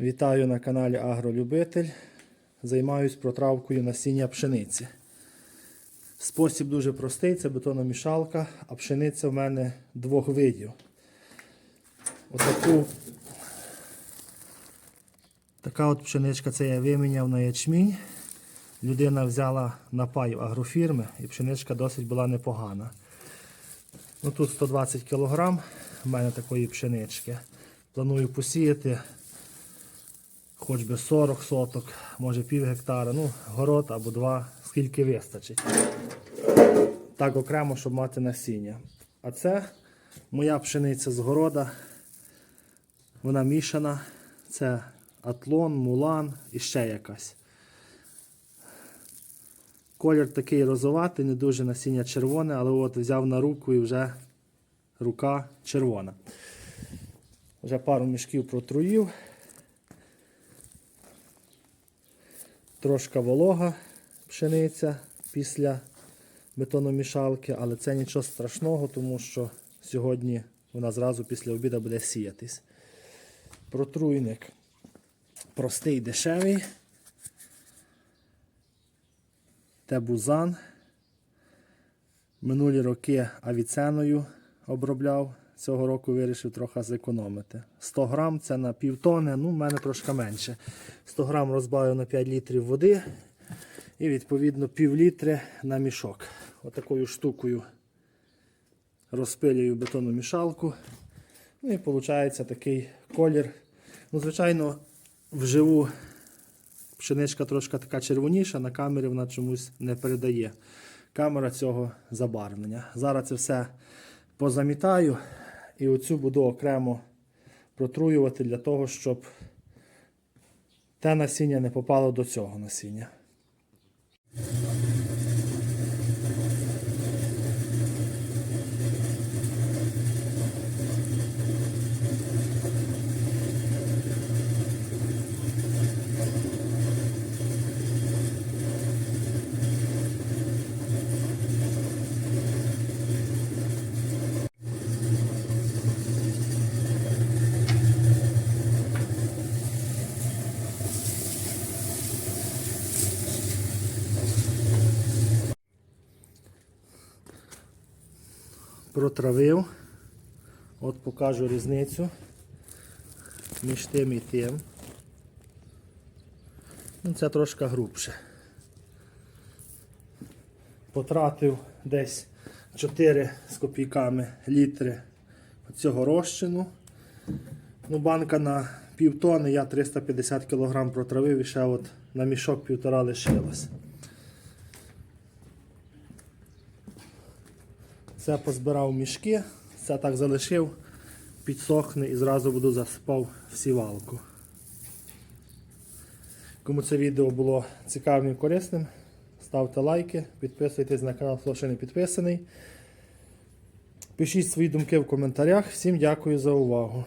Вітаю на каналі Агролюбитель. Займаюсь протравкою насіння пшениці. Спосіб дуже простий, це бетономішалка, а пшениця в мене двох видів. Отаку така от пшеничка це я виміняв на ячмінь. Людина взяла напай агрофірми і пшеничка досить була непогана. Ну, тут 120 кг в мене такої пшенички. Планую посіяти хоч би 40 соток, може пів гектара, ну, город або два, скільки вистачить. Так окремо, щоб мати насіння. А це моя пшениця з города. Вона мішана. Це атлон, мулан і ще якась. Колір такий розоватий, не дуже насіння червоне, але от взяв на руку і вже рука червона. Вже пару мішків протруїв. Трошка волога пшениця після бетономішалки, але це нічого страшного, тому що сьогодні вона зразу після обіду буде сіятись. Протруйник простий, дешевий. Тебузан. Минулі роки авіценою обробляв. Цього року вирішив трохи зекономити. 100 грам це на півтони, ну в мене трошки менше. 100 грам розбавив на 5 літрів води і відповідно пів на мішок. Отакою штукою розпилюю бетонну мішалку. Ну і виходить такий колір. Ну, Звичайно, вживу пшеничка трошки така червоніша, на камері вона чомусь не передає. Камера цього забарвлення. Зараз це все позамітаю і оцю буду окремо протруювати для того, щоб те насіння не попало до цього насіння. Протравив. От покажу різницю між тим і тим. Ну, Це трошки грубше. Потратив десь 4 з копійками літри цього розчину. Ну, банка на півтони, я 350 кг протравив і ще от на мішок півтора лишилось. Це позбирав мішки, це так залишив, підсохне і зразу буду засипав всівалку. сівалку. Кому це відео було цікавим і корисним, ставте лайки, підписуйтесь на канал, хто ще не підписаний. Пишіть свої думки в коментарях. Всім дякую за увагу.